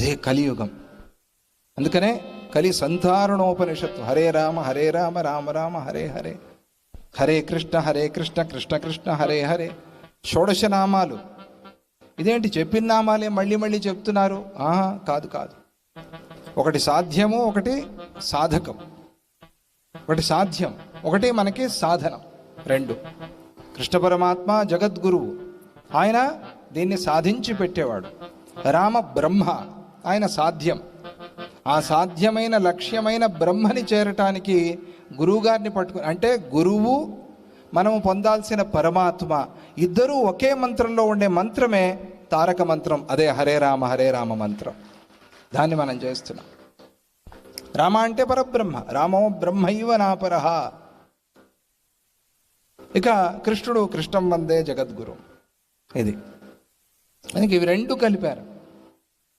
అదే కలియుగం. అందుకనే కలి సంధారణోపనిషత్తు హరే రామ హరే రామ రామ రామ హరే హరే. హరే కృష్ణ హరే కృష్ణ కృష్ణ కృష్ణ హరే హరే. షోడశ నామాలు. ఇదేంటి చెప్పిన నామాలే మళ్ళీ మళ్ళీ చెప్తున్నారు? ఆహా కాదు కాదు. ఒకటి సాధ్యము ఒకటి సాధకం. ఒకటి సాధ్యం ఒకటి మనకి సాధనం. రెండు. కృష్ణ పరమాత్మ జగద్గురువు. ఆయన దీన్ని సాధించి పెట్టేవాడు. రామ బ్రహ్మ. ఆయన సాధ్యం. ఆ సాధ్యమైన లక్ష్యమైన బ్రహ్మని చేరటానికి గురువుగారిని పట్టుకుని అంటే గురువు మనము పొందాల్సిన పరమాత్మ ఇద్దరూ ఒకే మంత్రంలో ఉండే మంత్రమే తారక మంత్రం అదే హరే రామ హరే రామ మంత్రం. దాన్ని మనం చేస్తున్నాం. రామ అంటే పరబ్రహ్మ రామో బ్రహ్మైవ నాపరహ ఇక కృష్ణుడు కృష్ణం వందే జగద్గురు. ఇది. అందుకే ఇవి రెండు కలిపారు.